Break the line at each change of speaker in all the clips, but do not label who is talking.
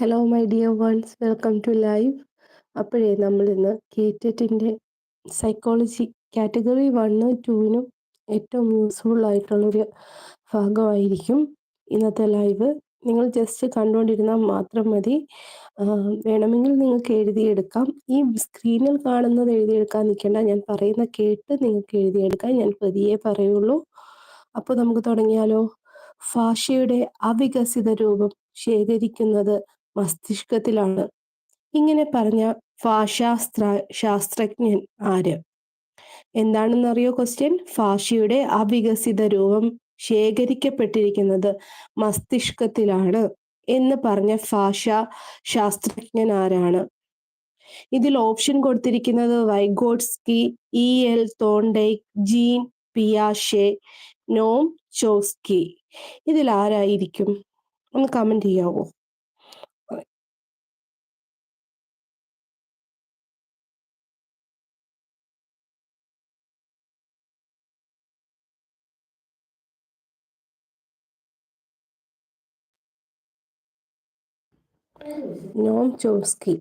Hello my dear ones welcome to live അപ്പോഴേ നമ്മൾ ഇന്ന് കേറ്ററ്റിന്റെ സൈക്കോളജി കാറ്റഗറി വണ്ണ് ടൂവിനും ഏറ്റവും യൂസ്ഫുൾ ആയിട്ടുള്ളൊരു ഭാഗമായിരിക്കും ഇന്നത്തെ ലൈവ് നിങ്ങൾ ജസ്റ്റ് കണ്ടുകൊണ്ടിരുന്നാൽ മാത്രം മതി. വേണമെങ്കിൽ നിങ്ങൾക്ക് എഴുതിയെടുക്കാം. ഈ സ്ക്രീനിൽ കാണുന്നത് എഴുതിയെടുക്കാൻ നിൽക്കേണ്ട. ഞാൻ പറയുന്ന കേട്ട് നിങ്ങൾക്ക് എഴുതിയെടുക്കാം ഞാൻ പതിയെ പറയുള്ളൂ. അപ്പോൾ നമുക്ക് തുടങ്ങിയാലോ? ഭാഷയുടെ അവികസിത രൂപം ശേഖരിക്കുന്നത് മസ്തിഷ്കത്തിലാണ്. ഇങ്ങനെ പറഞ്ഞ ഭാഷാസ്ത്ര ശാസ്ത്രജ്ഞൻ ആര്? എന്താണെന്നറിയോ ക്വസ്റ്റ്യൻ ഭാഷയുടെ അവികസിത രൂപം ശേഖരിക്കപ്പെട്ടിരിക്കുന്നത് മസ്തിഷ്കത്തിലാണ് എന്ന് പറഞ്ഞ ഫാഷ ശാസ്ത്രജ്ഞൻ ആരാണ്? ഇതിൽ ഓപ്ഷൻ കൊടുത്തിരിക്കുന്നത് Vygotsky E L Thorndike Jean പിയാഷെ Noam Chomsky ഇതിൽ ആരായിരിക്കും? ഒന്ന് കമന്റ് ചെയ്യാവോ? നോം ചോസ്കി.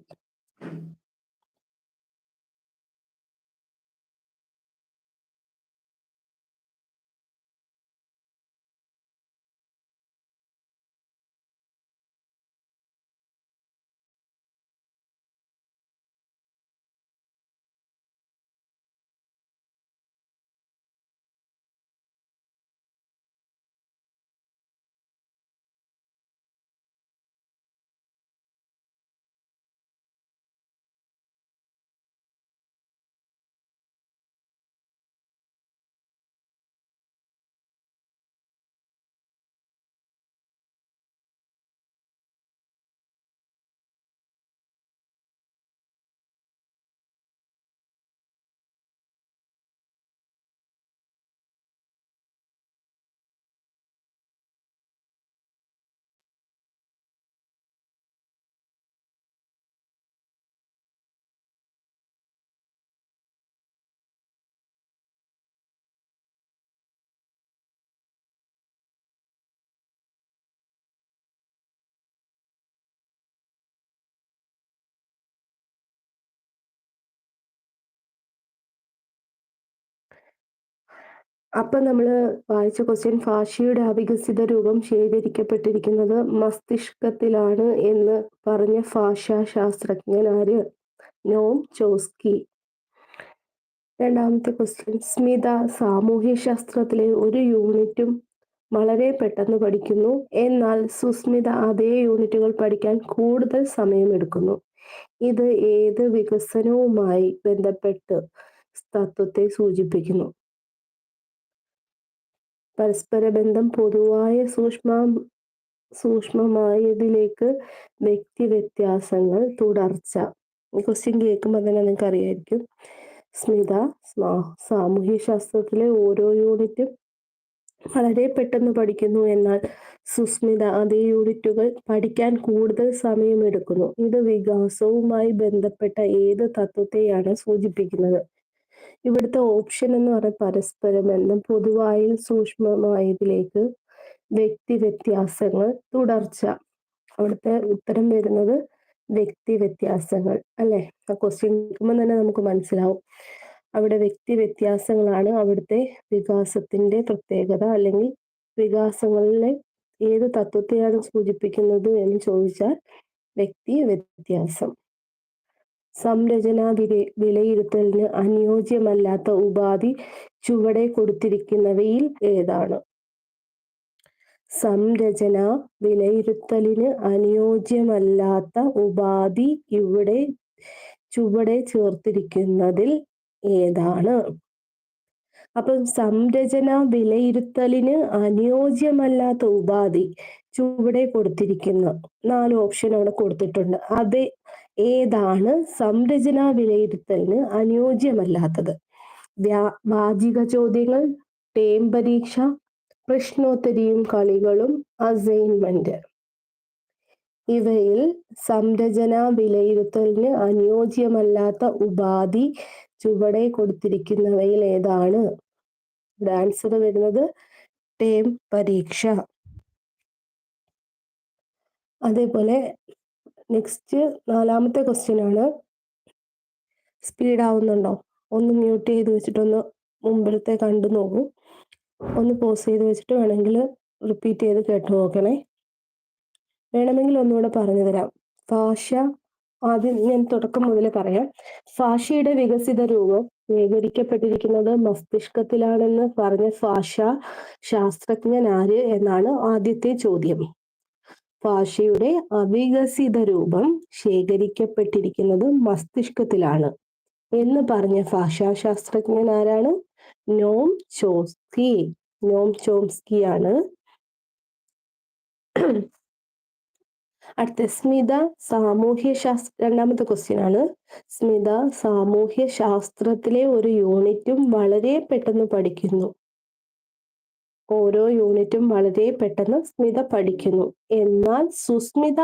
അപ്പൊ നമ്മൾ വായിച്ച ക്വസ്റ്റ്യൻ ഭാഷയുടെ അവികസിത രൂപം ശേഖരിക്കപ്പെട്ടിരിക്കുന്നത് മസ്തിഷ്കത്തിലാണ് എന്ന് പറഞ്ഞ ഭാഷാ ശാസ്ത്രജ്ഞൻ ആര് നോം ചോസ്കി രണ്ടാമത്തെ ക്വസ്റ്റ്യൻ സ്മിത സാമൂഹ്യ ശാസ്ത്രത്തിലെ ഒരു യൂണിറ്റും വളരെ പെട്ടെന്ന് പഠിക്കുന്നു. എന്നാൽ സുസ്മിത അതേ യൂണിറ്റുകൾ പഠിക്കാൻ കൂടുതൽ സമയമെടുക്കുന്നു. ഇത് ഏത് വികസനവുമായി ബന്ധപ്പെട്ട് തത്വത്തെ സൂചിപ്പിക്കുന്നു? പരസ്പര ബന്ധം പൊതുവായ സൂക്ഷ്മ സൂക്ഷ്മമായതിലേക്ക് വ്യക്തി വ്യത്യാസങ്ങൾ തുടർച്ച. ക്വസ്റ്റ്യൻ കേൾക്കുമ്പോൾ തന്നെ നിങ്ങൾക്ക് അറിയായിരിക്കും സ്മിത സാമൂഹ്യ ശാസ്ത്രത്തിലെ ഓരോ യൂണിറ്റും വളരെ പെട്ടെന്ന് പഠിക്കുന്നു എന്നാൽ സുസ്മിത അതേ യൂണിറ്റുകൾ പഠിക്കാൻ കൂടുതൽ സമയമെടുക്കുന്നു. ഇത് വികാസവുമായി ബന്ധപ്പെട്ട ഏത് തത്വത്തെയാണ് സൂചിപ്പിക്കുന്നത്? ഇവിടുത്തെ ഓപ്ഷൻ എന്ന് പറയുന്നത് പരസ്പരം ബന്ധം പൊതുവായിൽ സൂക്ഷ്മമായതിലേക്ക് വ്യക്തി വ്യത്യാസങ്ങൾ തുടർച്ച. അവിടുത്തെ ഉത്തരം വരുന്നത് വ്യക്തി വ്യത്യാസങ്ങൾ അല്ലെ? ആ ക്വസ്റ്റ്യൻ കേൾക്കുമ്പോൾ തന്നെ നമുക്ക് മനസ്സിലാവും. അവിടെ വ്യക്തി വ്യത്യാസങ്ങളാണ് അവിടുത്തെ വികാസത്തിന്റെ പ്രത്യേകത അല്ലെങ്കിൽ വികാസങ്ങളിലെ ഏത് തത്വത്തെയാണ് സൂചിപ്പിക്കുന്നത് എന്ന് ചോദിച്ചാൽ വ്യക്തി വ്യത്യാസം. സംരചനാ വില വിലയിരുത്തലിന് അനുയോജ്യമല്ലാത്ത ഉപാധി ചുവടെ കൊടുത്തിരിക്കുന്നവയിൽ ഏതാണ്? സംരചന വിലയിരുത്തലിന് അനുയോജ്യമല്ലാത്ത ഉപാധി ഇവിടെ ചുവടെ ചേർത്തിരിക്കുന്നതിൽ ഏതാണ്? അപ്പം സംരചന വിലയിരുത്തലിന് അനുയോജ്യമല്ലാത്ത ഉപാധി ചുവടെ കൊടുത്തിരിക്കുന്ന നാല് ഓപ്ഷൻ അവിടെ കൊടുത്തിട്ടുണ്ട്. അത് ഏതാണ് സംരചനാ വിലയിരുത്തലിന് അനുയോജ്യമല്ലാത്തത്? വ്യാ വാചിക ചോദ്യങ്ങൾ ടേം പരീക്ഷ പ്രശ്നോത്തരിയും കളികളും അസൈൻമെന്റ്. ഇവയിൽ സംരചനാ വിലയിരുത്തലിന് അനുയോജ്യമല്ലാത്ത ഉപാധി ചുവടെ കൊടുത്തിരിക്കുന്നവയിൽ ഏതാണ്? ആൻസർ വരുന്നത് ടേം പരീക്ഷ. അതേപോലെ നെക്സ്റ്റ് നാലാമത്തെ ക്വസ്റ്റ്യൻ ആണ്. സ്പീഡ് ആവുന്നുണ്ടോ? ഒന്ന് മ്യൂട്ട് ചെയ്ത് വെച്ചിട്ടൊന്ന് മുമ്പിലത്തെ കണ്ടു നോക്കൂ. ഒന്ന് പോസ് ചെയ്ത് വെച്ചിട്ട് വേണമെങ്കിൽ റിപ്പീറ്റ് ചെയ്ത് കേട്ടു നോക്കണേ. വേണമെങ്കിൽ ഒന്നുകൂടെ പറഞ്ഞു തരാം. ഭാഷ ആദ്യം ഞാൻ തുടക്കം മുതൽ പറയാം. ഭാഷയുടെ വികസിത രൂപം ശേഖരിക്കപ്പെട്ടിരിക്കുന്നത് മസ്തിഷ്കത്തിലാണെന്ന് പറഞ്ഞ ഭാഷ ശാസ്ത്രജ്ഞൻ ആര് എന്നാണ് ആദ്യത്തെ ചോദ്യം. ഭാഷയുടെ അവികസിത രൂപം ശേഖരിക്കപ്പെട്ടിരിക്കുന്നത് മസ്തിഷ്കത്തിലാണ്. എന്ന് പറഞ്ഞ ഭാഷാശാസ്ത്രജ്ഞൻ ആരാണ്? നോം ചോസ്കി. നോം ചോംസ്കി ആണ് അടുത്ത സ്മിത സാമൂഹ്യ ശാസ്ത്ര രണ്ടാമത്തെ ക്വസ്റ്റ്യൻ ആണ്. സ്മിത സാമൂഹ്യ ശാസ്ത്രത്തിലെ ഒരു യൂണിറ്റും വളരെ പെട്ടെന്ന് പഠിക്കുന്നു. ഓരോ യൂണിറ്റും വളരെ പെട്ടെന്ന് സ്മിത പഠിക്കുന്നു. എന്നാൽ സുസ്മിത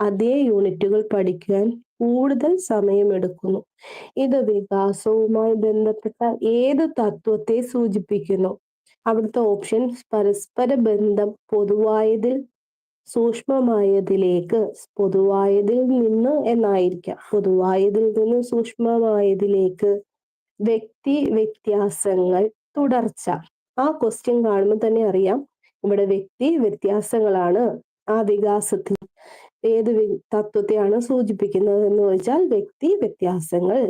അതേ യൂണിറ്റുകൾ പഠിക്കാൻ കൂടുതൽ സമയമെടുക്കുന്നു. ഇത് വികാസവുമായി ബന്ധപ്പെട്ട ഏത് തത്വത്തെ സൂചിപ്പിക്കുന്നു? അവിടുത്തെ ഓപ്ഷൻ പരസ്പര ബന്ധം പൊതുവായതിൽ സൂക്ഷ്മമായതിലേക്ക് പൊതുവായതിൽ നിന്ന് എന്നായിരിക്കാം. പൊതുവായതിൽ നിന്ന് സൂക്ഷ്മമായതിലേക്ക് വ്യക്തി വ്യത്യാസങ്ങൾ തുടർച്ച. ആ ക്വസ്റ്റ്യൻ കാണുമ്പോൾ തന്നെ അറിയാം. ഇവിടെ വ്യക്തി വ്യത്യാസങ്ങളാണ് ആ വികാസത്തിൽ ഏത് തത്വത്തെയാണ് സൂചിപ്പിക്കുന്നത് എന്ന് വെച്ചാൽ വ്യക്തി വ്യത്യാസങ്ങൾ.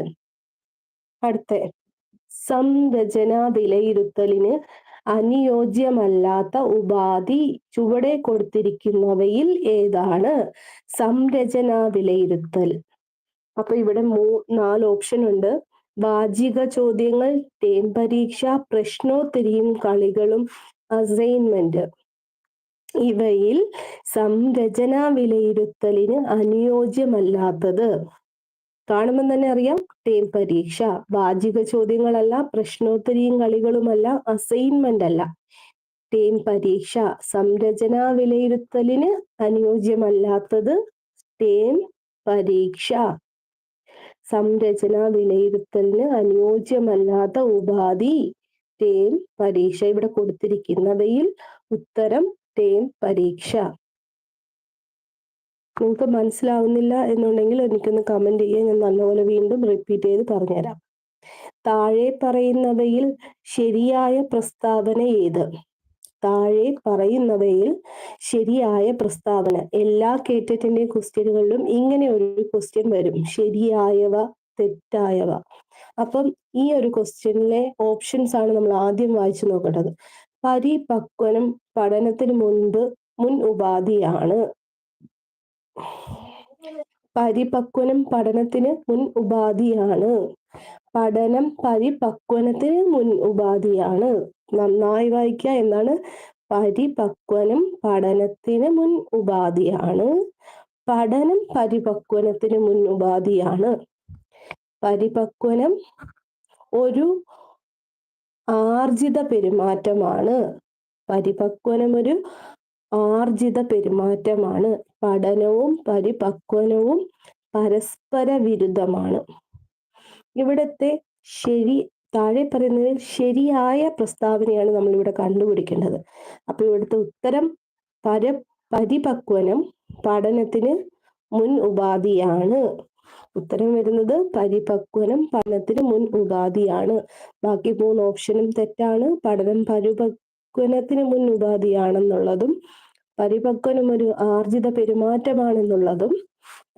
അടുത്ത സംരചന വിലയിരുത്തലിന് അനുയോജ്യമല്ലാത്ത ഉപാധി ചുവടെ കൊടുത്തിരിക്കുന്നവയിൽ ഏതാണ്? സംരചന വിലയിരുത്തൽ അപ്പൊ ഇവിടെ മൂ നാല് ഓപ്ഷൻ ഉണ്ട്. വാചിക ചോദ്യങ്ങൾ ടേം പരീക്ഷ പ്രശ്നോത്തരിയും കളികളും അസൈൻമെന്റ് ഇവയിൽ സംരചനാ വിലയിരുത്തലിന് അനുയോജ്യമല്ലാത്തത്. കാണുമ്പോൾ തന്നെ അറിയാം ടേം പരീക്ഷ. വാചിക ചോദ്യങ്ങളല്ല പ്രശ്നോത്തരിയും കളികളുമല്ല അസൈൻമെന്റ് അല്ല. ടേം പരീക്ഷ സംരചനാ വിലയിരുത്തലിന് അനുയോജ്യമല്ലാത്തത് ടേം പരീക്ഷ. സംരചന വിലയിരുത്തലിന് അനുയോജ്യമല്ലാത്ത ഉപാധി ടേം പരീക്ഷ. ഇവിടെ കൊടുത്തിരിക്കുന്നവയിൽ ഉത്തരം ടേം പരീക്ഷ. നിങ്ങൾക്ക് മനസ്സിലാവുന്നില്ല എന്നുണ്ടെങ്കിൽ എനിക്കൊന്ന് കമന്റ് ചെയ്യാൻ ഞാൻ നല്ലപോലെ വീണ്ടും റിപ്പീറ്റ് ചെയ്ത് പറഞ്ഞുതരാം. താഴെ പറയുന്നവയിൽ ശരിയായ പ്രസ്താവന ഏത്? താഴെ പറയുന്നവയിൽ ശരിയായ പ്രസ്താവന. എല്ലാ കേറ്റത്തിന്റെ ക്വസ്റ്റ്യനുകളിലും ഇങ്ങനെ ഒരു ക്വസ്റ്റ്യൻ വരും. ശരിയായവ തെറ്റായവ. അപ്പം ഈ ഒരു ക്വസ്റ്റ്യനിലെ ഓപ്ഷൻസ് ആണ് നമ്മൾ ആദ്യം വായിച്ചു നോക്കേണ്ടത്. പരിപക്വനം പഠനത്തിന് മുൻപ് മുൻ ഉപാധിയാണ്. പരിപക്വനം പഠനത്തിന് മുൻ ഉപാധിയാണ്. പഠനം പരിപക്വനത്തിന് മുൻ ഉപാധിയാണ്. നന്നായി വായിക്കുക എന്നാണ്. പരിപക്വനം പഠനത്തിന് മുൻ ഉപാധിയാണ്. പഠനം പരിപക്വനത്തിന് മുൻ ഉപാധിയാണ്. പരിപക്വനം ഒരു ആർജിത പെരുമാറ്റമാണ്. പരിപക്വനം ഒരു ആർജിത പെരുമാറ്റമാണ്. പഠനവും പരിപക്വനവും പരസ്പര വിരുദ്ധമാണ് ഇവിടത്തെ ശരി താഴെ പറയുന്നതിൽ ശരിയായ പ്രസ്താവനയാണ് നമ്മൾ ഇവിടെ കണ്ടുപിടിക്കേണ്ടത്. അപ്പൊ ഇവിടുത്തെ ഉത്തരം പര പരിപക്വനം പഠനത്തിന് മുൻ ഉപാധിയാണ്. ഉത്തരം വരുന്നത് പരിപക്വനം പഠനത്തിന് മുൻ ഉപാധിയാണ്. ബാക്കി മൂന്ന് ഓപ്ഷനും തെറ്റാണ്. പഠനം പരിപക്വനത്തിന് മുൻ ഉപാധിയാണെന്നുള്ളതും പരിപക്വനം ഒരു ആർജിത പെരുമാറ്റമാണെന്നുള്ളതും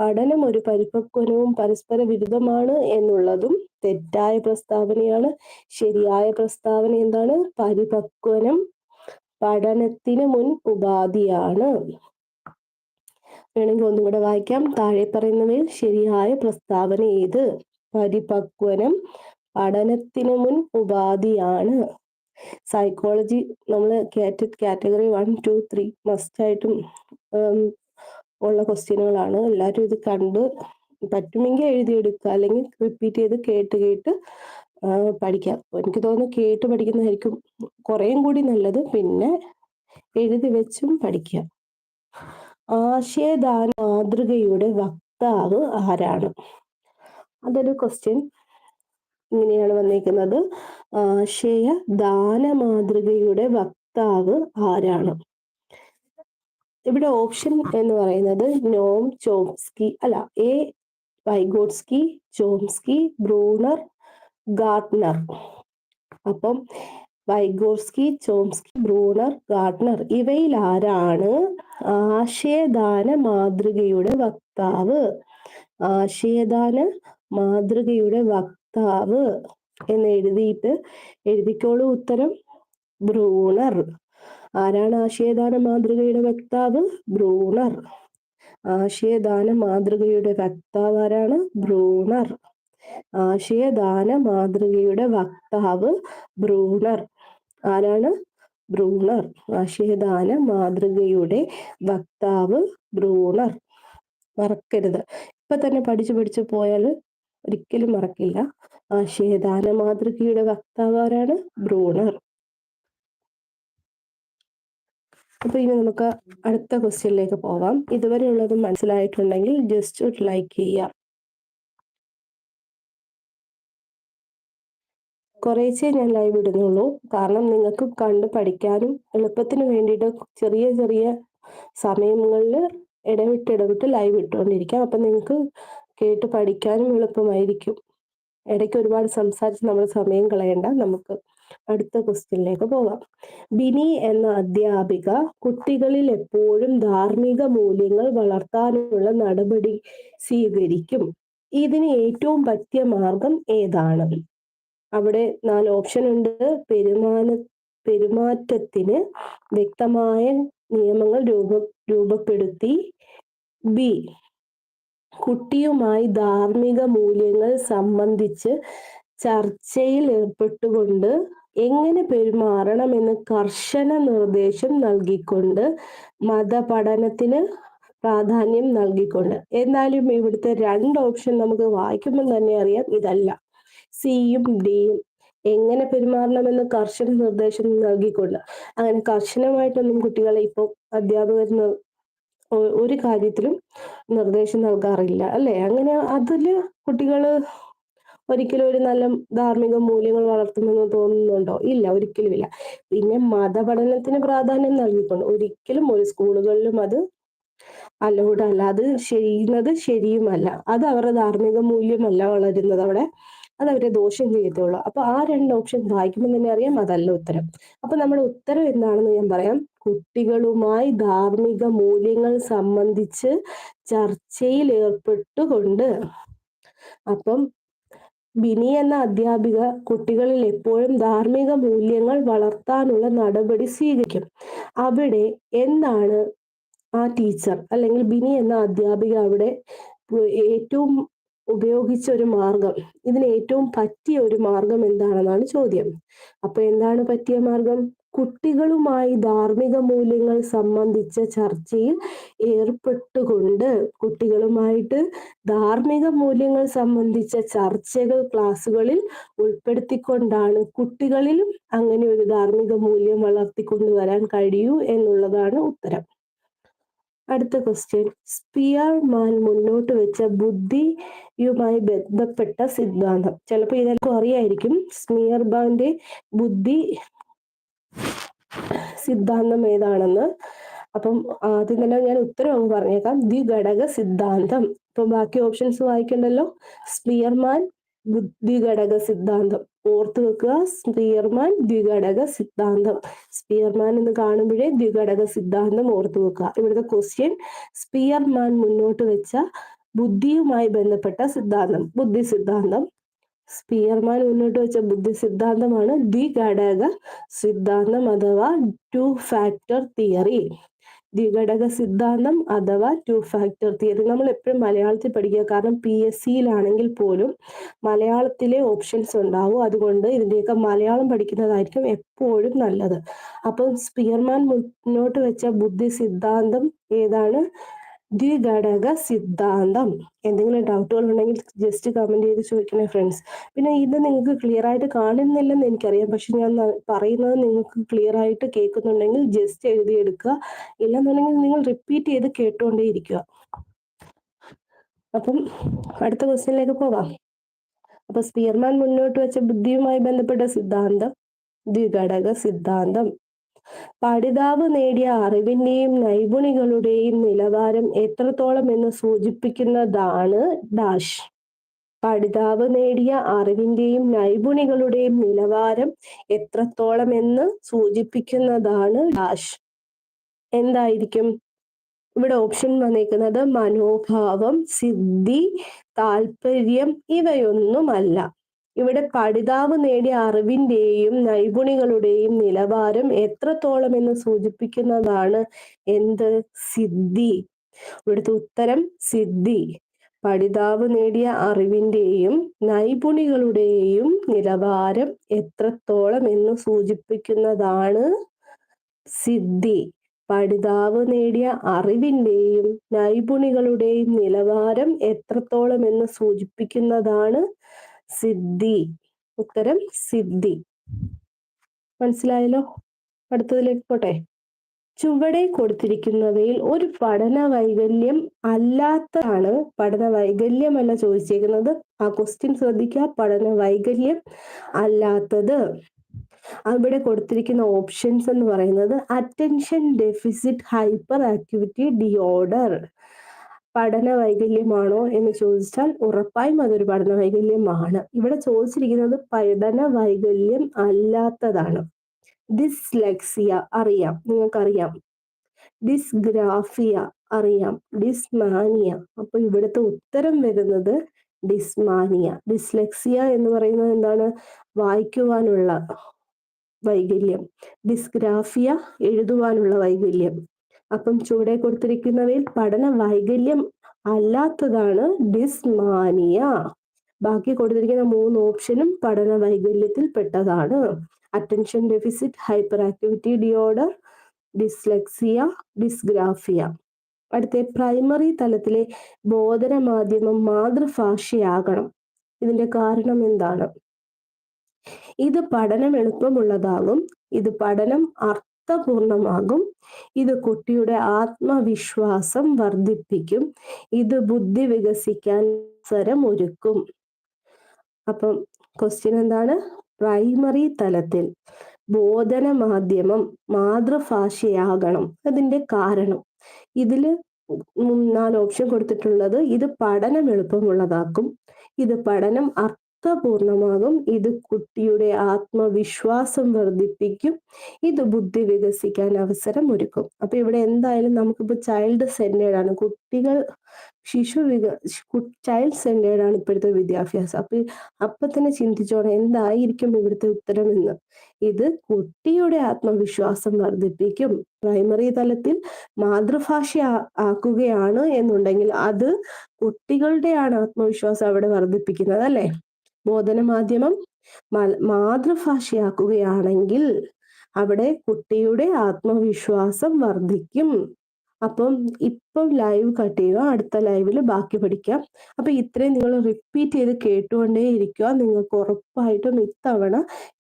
പഠനം ഒരു പരിപക്വനവും പരസ്പര വിരുദ്ധമാണ് എന്നുള്ളതും തെറ്റായ പ്രസ്താവനയാണ്. ശരിയായ പ്രസ്താവന എന്താണ്? പരിപക്വനം പഠനത്തിന് മുൻ ഉപാധിയാണ്. വേണമെങ്കിൽ ഒന്നും കൂടെ വായിക്കാം. താഴെ പറയുന്നവയിൽ ശരിയായ പ്രസ്താവന ഏത്? പരിപക്വനം പഠനത്തിന് മുൻ ഉപാധിയാണ്. സൈക്കോളജി നമ്മൾ category one two three must ആയിട്ടും ഉള്ള ക്വസ്റ്റ്യനുകളാണ് എല്ലാവരും ഇത് കണ്ട് പറ്റുമെങ്കിൽ എഴുതിയെടുക്കുക. അല്ലെങ്കിൽ റിപ്പീറ്റ് ചെയ്ത് കേട്ട് കേട്ട് പഠിക്കാം. എനിക്ക് തോന്നുന്നു കേട്ട് പഠിക്കുന്നതായിരിക്കും കുറേയും കൂടി നല്ലത്. പിന്നെ എഴുതി വെച്ചും പഠിക്കുക ആശയദാന മാതൃകയുടെ വക്താവ് ആരാണ്? അതൊരു ക്വസ്റ്റ്യൻ ഇങ്ങനെയാണ് വന്നിരിക്കുന്നത് ആശയദാന മാതൃകയുടെ വക്താവ് ആരാണ്? ഇവിടെ ഓപ്ഷൻ എന്ന് പറയുന്നത് നോം ചോംസ്കി അല്ല A Vygotsky Chomsky Bruner Gardner. അപ്പം വൈഗോസ്കി ചോംസ്കി ബ്രൂണർ ഗാർട്ട്നർ ഇവയിൽ ആരാണ് ആശയദാന മാതൃകയുടെ വക്താവ്. ആശയദാന മാതൃകയുടെ വക്താവ് എന്ന് എഴുതിയിട്ട് എഴുതിക്കോളൂ ഉത്തരം. ബ്രൂണർ. ആരാണ് ആശയദാന മാതൃകയുടെ വക്താവ്? ബ്രൂണർ ആശയദാന മാതൃകയുടെ വക്താവ് ആരാണ്? ബ്രൂണർ ആശയദാന മാതൃകയുടെ വക്താവ് ബ്രൂണർ ആരാണ്? ബ്രൂണർ ആശയദാന മാതൃകയുടെ വക്താവ് ബ്രൂണർ മറക്കരുത്. ഇപ്പൊ തന്നെ പഠിച്ചു പഠിച്ചു പോയാൽ ഒരിക്കലും മറക്കില്ല. ആശയദാന മാതൃകയുടെ വക്താവ് ആരാണ്? ബ്രൂണർ അപ്പൊ ഇനി നമുക്ക് അടുത്ത ക്വസ്റ്റ്യനിലേക്ക് പോവാം. ഇതുവരെ ഉള്ളത് മനസ്സിലായിട്ടുണ്ടെങ്കിൽ ജസ്റ്റ് ഒരു ലൈക്ക് ചെയ്യാം കുറേശ്ശെ ഞാൻ ലൈവ് ഇടുന്നുള്ളൂ. കാരണം നിങ്ങൾക്ക് കണ്ട് പഠിക്കാനും എളുപ്പത്തിന് വേണ്ടിയിട്ട് ചെറിയ ചെറിയ സമയങ്ങളിൽ ഇടവിട്ട് ഇടവിട്ട് ലൈവ് ഇട്ടുകൊണ്ടിരിക്കാം. അപ്പൊ നിങ്ങൾക്ക് കേട്ട് പഠിക്കാനും എളുപ്പമായിരിക്കും. ഇടയ്ക്ക് ഒരുപാട് സംസാരിച്ച് നമ്മൾ സമയം കളയണ്ട. നമുക്ക് അടുത്ത ക്വസ്റ്റ്യനിലേക്ക് പോകാം. ബിനി എന്ന അധ്യാപിക കുട്ടികളിൽ എപ്പോഴും ധാർമ്മിക മൂല്യങ്ങൾ വളർത്താനുള്ള നടപടി സ്വീകരിക്കും. ഇതിന് ഏറ്റവും പറ്റിയ മാർഗം ഏതാണ്? അവിടെ നാല് ഓപ്ഷൻ ഉണ്ട്. പെരുമാന പെരുമാറ്റത്തിന് വ്യക്തമായ നിയമങ്ങൾ രൂപ രൂപപ്പെടുത്തി. ബി കുട്ടിയുമായി ധാർമ്മിക മൂല്യങ്ങൾ സംബന്ധിച്ച് ചർച്ചയിൽ ഏർപ്പെട്ടുകൊണ്ട് എങ്ങനെ പെരുമാറണം പെരുമാറണമെന്ന് കർശന നിർദ്ദേശം നൽകിക്കൊണ്ട് മതപഠനത്തിന് പ്രാധാന്യം നൽകിക്കൊണ്ട്. എന്നാലും ഇവിടുത്തെ രണ്ട് ഓപ്ഷൻ നമുക്ക് വായിക്കുമ്പോൾ തന്നെ അറിയാം ഇതല്ല. സിയും ഡിയും എങ്ങനെ പെരുമാറണമെന്ന് കർശന നിർദ്ദേശം നൽകിക്കൊണ്ട്. അങ്ങനെ കർശനമായിട്ടൊന്നും കുട്ടികളെ ഇപ്പോൾ അധ്യാപകർ ഒരു കാര്യത്തിലും നിർദ്ദേശം നൽകാറില്ല അല്ലെ? അങ്ങനെ അതിൽ കുട്ടികൾ ഒരിക്കലും ഒരു നല്ല ധാർമ്മിക മൂല്യങ്ങൾ വളർത്തുമെന്ന് തോന്നുന്നുണ്ടോ? ഇല്ല ഒരിക്കലും ഇല്ല. പിന്നെ മതപഠനത്തിന് പ്രാധാന്യം നൽകിക്കൊണ്ട് ഒരിക്കലും ഒരു സ്കൂളുകളിലും അത് അലൗഡ് അല്ല. അത് ചെയ്യുന്നത് ശരിയുമല്ല. അത് അവരുടെ ധാർമ്മിക മൂല്യമല്ല വളരുന്നത് അവിടെ. അത് അവരെ ദോഷം ചെയ്യത്തുള്ളൂ. അപ്പൊ ആ രണ്ട് ഓപ്ഷൻ വായിക്കുമ്പോൾ തന്നെ അറിയാം അതല്ല ഉത്തരം. അപ്പൊ നമ്മുടെ ഉത്തരം എന്താണെന്ന് ഞാൻ പറയാം. കുട്ടികളുമായി ധാർമ്മിക മൂല്യങ്ങൾ സംബന്ധിച്ച് ചർച്ചയിൽ ഏർപ്പെട്ടുകൊണ്ട് അപ്പം ബിനി എന്ന അധ്യാപിക കുട്ടികളിൽ എപ്പോഴും ധാർമ്മിക മൂല്യങ്ങൾ വളർത്താനുള്ള നടപടി സ്വീകരിക്കും. അവിടെ എന്താണ് ആ ടീച്ചർ അല്ലെങ്കിൽ ബിനി എന്ന അധ്യാപിക അവിടെ ഏറ്റവും ഉപയോഗിച്ച ഒരു മാർഗം? ഇതിന് ഏറ്റവും പറ്റിയ ഒരു മാർഗം എന്താണെന്നാണ് ചോദ്യം. അപ്പൊ എന്താണ് പറ്റിയ മാർഗം? കുട്ടികളുമായി ധാർമ്മിക മൂല്യങ്ങൾ സംബന്ധിച്ച ചർച്ചയിൽ ഏർപ്പെട്ടുകൊണ്ട് കുട്ടികളുമായിട്ട് ധാർമ്മിക മൂല്യങ്ങൾ സംബന്ധിച്ച ചർച്ചകൾ ക്ലാസ്സുകളിൽ ഉൾപ്പെടുത്തിക്കൊണ്ടാണ് കുട്ടികളിലും അങ്ങനെ ഒരു ധാർമ്മിക മൂല്യം വളർത്തിക്കൊണ്ടുവരാൻ കഴിയൂ എന്നുള്ളതാണ് ഉത്തരം. അടുത്ത ക്വസ്റ്റ്യൻ സ്പിയർമാൻ മുന്നോട്ട് വെച്ച ബുദ്ധിയുമായി ബന്ധപ്പെട്ട സിദ്ധാന്തം. ചിലപ്പോൾ ഇതെല്ലാം അറിയായിരിക്കും. സ്മിയർബാന്റെ ബുദ്ധി സിദ്ധാന്തം ഏതാണെന്ന്. അപ്പം ആദ്യം തന്നെ ഞാൻ ഉത്തരം അങ്ങ് പറഞ്ഞേക്കാം. ദി ദ്വിഘടക സിദ്ധാന്തം. ഇപ്പൊ ബാക്കി ഓപ്ഷൻസ് വായിക്കണ്ടല്ലോ? സ്പിയർമാൻ ദ്വിഘടക സിദ്ധാന്തം. ഓർത്തു വെക്കുക. സ്പിയർമാൻ ദ്വിഘടക സിദ്ധാന്തം. സ്പിയർമാൻ എന്ന് കാണുമ്പോഴേ ദ്വിഘടക സിദ്ധാന്തം ഓർത്തു വെക്കുക. ഇവിടുത്തെ ക്വസ്റ്റ്യൻ സ്പിയർമാൻ മുന്നോട്ട് വെച്ച ബുദ്ധിയുമായി ബന്ധപ്പെട്ട സിദ്ധാന്തം. ബുദ്ധി സിദ്ധാന്തം. സ്പിയർമാൻ മുന്നോട്ട് വെച്ച ബുദ്ധി സിദ്ധാന്തമാണ് ദി ഘടക സിദ്ധാന്തം അഥവാ ടു ഫാക്ടർ തിയറി. ദി ദ്വിഘടക സിദ്ധാന്തം അഥവാ ടു ഫാക്ടർ തിയറി. നമ്മൾ എപ്പോഴും മലയാളത്തിൽ പഠിക്കുക. കാരണം പി എസ് സിയിലാണെങ്കിൽ പോലും മലയാളത്തിലെ ഓപ്ഷൻസ് ഉണ്ടാവും. അതുകൊണ്ട് ഇതിന്റെയൊക്കെ മലയാളം പഠിക്കുന്നതായിരിക്കും എപ്പോഴും നല്ലത്. അപ്പം സ്പിയർമാൻ മുന്നോട്ട് വെച്ച ബുദ്ധി സിദ്ധാന്തം ഏതാണ്? ദ്വിഘടക സിദ്ധാന്തം. എന്തെങ്കിലും ഡൗട്ടുകൾ ഉണ്ടെങ്കിൽ ജസ്റ്റ് കമന്റ് ചെയ്ത് ചോദിക്കണേ ഫ്രണ്ട്സ് പിന്നെ ഇത് നിങ്ങൾക്ക് ക്ലിയർ ആയിട്ട് കാണുന്നില്ലെന്ന് എനിക്കറിയാം. പക്ഷെ ഞാൻ പറയുന്നത് നിങ്ങൾക്ക് ക്ലിയർ ആയിട്ട് കേൾക്കുന്നുണ്ടെങ്കിൽ ജസ്റ്റ് എഴുതിയെടുക്കുക. ഇല്ലെന്നുണ്ടെങ്കിൽ നിങ്ങൾ റിപ്പീറ്റ് ചെയ്ത് കേട്ടുകൊണ്ടേയിരിക്കുക അപ്പം അടുത്ത ക്വസ്റ്റ്യനിലേക്ക് പോവാം അപ്പൊ സ്പിയർമാൻ മുന്നോട്ട് വെച്ച ബുദ്ധിയുമായി ബന്ധപ്പെട്ട സിദ്ധാന്തം ദ്വിഘടക സിദ്ധാന്തം. പഠിതാവ് നേടിയ അറിവിന്റെയും നൈപുണികളുടെയും നിലവാരം എത്രത്തോളം എന്ന് സൂചിപ്പിക്കുന്നതാണ് ഡാഷ്. പഠിതാവ് നേടിയ അറിവിന്റെയും നൈപുണികളുടെയും നിലവാരം എത്രത്തോളം എന്ന് സൂചിപ്പിക്കുന്നതാണ് ഡാഷ്. എന്തായിരിക്കും? ഇവിടെ ഓപ്ഷൻ വന്നേക്കുന്നത് മനോഭാവം സിദ്ധി താല്പര്യം ഇവയൊന്നുമല്ല. ഇവിടെ പഠിതാവ് നേടിയ അറിവിന്റെയും നൈപുണികളുടെയും നിലവാരം എത്രത്തോളം എന്ന് സൂചിപ്പിക്കുന്നതാണ് എന്ത്? സിദ്ധി. ഇവിടുത്തെ ഉത്തരം സിദ്ധി. പഠിതാവ് നേടിയ അറിവിന്റെയും നൈപുണികളുടെയും നിലവാരം എത്രത്തോളം എന്ന് സൂചിപ്പിക്കുന്നതാണ് സിദ്ധി. പഠിതാവ് നേടിയ അറിവിന്റെയും നൈപുണികളുടെയും നിലവാരം എത്രത്തോളം എന്ന് സൂചിപ്പിക്കുന്നതാണ് സിദ്ധി. ഉത്തരം സിദ്ധി. മനസ്സിലായല്ലോ? അടുത്തതിലേക്ക് പോട്ടെ. ചുവടെ കൊടുത്തിരിക്കുന്നവയിൽ ഒരു പഠന വൈകല്യം അല്ലാത്തതാണ് പഠന വൈകല്യമല്ല ചോദിച്ചേക്കുന്നത്. ആ ക്വസ്റ്റ്യൻ ശ്രദ്ധിക്കുക. പഠന വൈകല്യം അല്ലാത്തത്. അവിടെ കൊടുത്തിരിക്കുന്ന ഓപ്ഷൻസ് എന്ന് പറയുന്നത് attention deficit hyperactivity disorder പഠന വൈകല്യമാണോ എന്ന് ചോദിച്ചാൽ ഉറപ്പായും അതൊരു പഠന വൈകല്യമാണ് ഇവിടെ ചോദിച്ചിരിക്കുന്നത് പഠന വൈകല്യം അല്ലാത്തതാണ്. ഡിസ്ലെക്സിയ അറിയാം. നിങ്ങൾക്കറിയാം. ഡിസ്ഗ്രാഫിയ അറിയാം. ഡിസ്മാനിയ. അപ്പൊ ഇവിടുത്തെ ഉത്തരം വരുന്നത് ഡിസ്മാനിയ. ഡിസ്ലെക്സിയ എന്ന് പറയുന്നത് എന്താണ്? വായിക്കുവാനുള്ള വൈകല്യം. ഡിസ്ഗ്രാഫിയ എഴുതുവാനുള്ള വൈകല്യം. അപ്പം ചുവടെ കൊടുത്തിരിക്കുന്നവയിൽ പഠന വൈകല്യം അല്ലാത്തതാണ് ഡിസ്മാനിയ. ബാക്കി കൊടുത്തിരിക്കുന്ന മൂന്ന് ഓപ്ഷനും പഠന വൈകല്യത്തിൽ പെട്ടതാണ്. Attention deficit hyperactivity disorder dyslexia dysgraphia അടുത്ത പ്രൈമറി തലത്തിലെ ബോധന മാധ്യമം മാതൃഭാഷയാകണം. ഇതിന്റെ കാരണം എന്താണ്? ഇത് പഠനം എളുപ്പമുള്ളതാകും. ഇത് പഠനം അർത്ഥപൂർണമാകും. ഇത് കുട്ടിയുടെ ആത്മവിശ്വാസം വർദ്ധിപ്പിക്കും. ഇത് ബുദ്ധി വികസിക്കാൻ അവസരം ഒരുക്കും. അപ്പം ക്വസ്റ്റ്യൻ എന്താണ്? പ്രൈമറി തലത്തിൽ ബോധന മാധ്യമം മാതൃഭാഷയാകണം. അതിന്റെ കാരണം. ഇതിൽ നാല് ഓപ്ഷൻ കൊടുത്തിട്ടുള്ളത്. ഇത് പഠനം എളുപ്പമുള്ളതാക്കും. ഇത് പഠനം അർത്ഥപൂർണമാകും. ഇത് കുട്ടിയുടെ ആത്മവിശ്വാസം വർദ്ധിപ്പിക്കും. ഇത് ബുദ്ധി വികസിക്കാൻ അവസരം ഒരുക്കും. അപ്പൊ ഇവിടെ എന്തായാലും നമുക്കിപ്പോ ചൈൽഡ് സെന്റേഡ് ആണ്. കുട്ടികൾ ശിശു വിക ചൈൽഡ് സെന്റേഡ് ആണ് ഇപ്പോഴത്തെ വിദ്യാഭ്യാസം. അപ്പൊ അപ്പൊ തന്നെ ചിന്തിച്ചോണം എന്തായിരിക്കും ഇവിടുത്തെ ഉത്തരം എന്ന്. ഇത് കുട്ടിയുടെ ആത്മവിശ്വാസം വർദ്ധിപ്പിക്കും. പ്രൈമറി തലത്തിൽ മാതൃഭാഷ ആക്കുകയാണ് എന്നുണ്ടെങ്കിൽ അത് കുട്ടികളുടെയാണ് ആത്മവിശ്വാസം അവിടെ വർദ്ധിപ്പിക്കുന്നത് അല്ലെ? ബോധന മാധ്യമം മാതൃഭാഷയാക്കുകയാണെങ്കിൽ അവിടെ കുട്ടിയുടെ ആത്മവിശ്വാസം വർദ്ധിക്കും. അപ്പം ഇപ്പം ലൈവ് കട്ട് ചെയ്യുക അടുത്ത ലൈവിൽ ബാക്കി പഠിക്കാം അപ്പൊ ഇത്രയും നിങ്ങൾ റിപ്പീറ്റ് ചെയ്ത് കേട്ടുകൊണ്ടേ ഇരിക്കുക. നിങ്ങൾക്ക് ഉറപ്പായിട്ടും ഇത്തവണ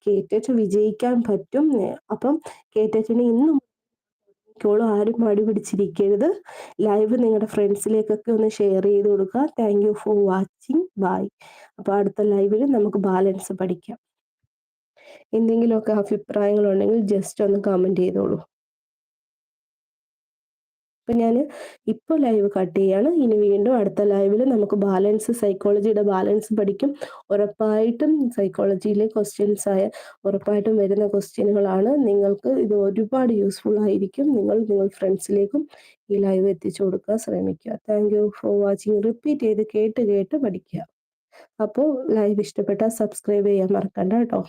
കേറ്ററ്റ് വിജയിക്കാൻ പറ്റും. അപ്പം കേറ്ററ്റിന് ഇന്നും ോളും ആരും മടി പിടിച്ചിരിക്കരുത്. ലൈവ് നിങ്ങളുടെ ഫ്രണ്ട്സിലേക്കൊക്കെ ഒന്ന് ഷെയർ ചെയ്ത് കൊടുക്കുക. Thank you for watching bye അപ്പോൾ അടുത്ത ലൈവിൽ നമുക്ക് ബാലൻസ് പഠിക്കാം. എന്തെങ്കിലുമൊക്കെ അഭിപ്രായങ്ങളുണ്ടെങ്കിൽ ജസ്റ്റ് ഒന്ന് കമന്റ് ചെയ്തോളൂ. അപ്പൊ ഞാൻ ഇപ്പോൾ ലൈവ് കട്ട് ചെയ്യാണ്. ഇനി വീണ്ടും അടുത്ത ലൈവിൽ നമുക്ക് ബാലൻസ് സൈക്കോളജിയുടെ ബാലൻസ് പഠിക്കും. ഉറപ്പായിട്ടും സൈക്കോളജിയിലെ ക്വസ്റ്റ്യൻസ് ആയ ഉറപ്പായിട്ടും വരുന്ന ക്വസ്റ്റ്യനുകളാണ് നിങ്ങൾക്ക് ഇത് ഒരുപാട് യൂസ്ഫുൾ ആയിരിക്കും. നിങ്ങൾ നിങ്ങൾ ഫ്രണ്ട്സിലേക്കും ഈ ലൈവ് എത്തിച്ചു കൊടുക്കാൻ ശ്രമിക്കുക. Thank you for watching repeat ചെയ്ത് കേട്ട് കേട്ട് പഠിക്കുക. അപ്പോൾ ലൈവ് ഇഷ്ടപ്പെട്ടാൽ സബ്സ്ക്രൈബ് ചെയ്യാൻ മറക്കണ്ട കേട്ടോ.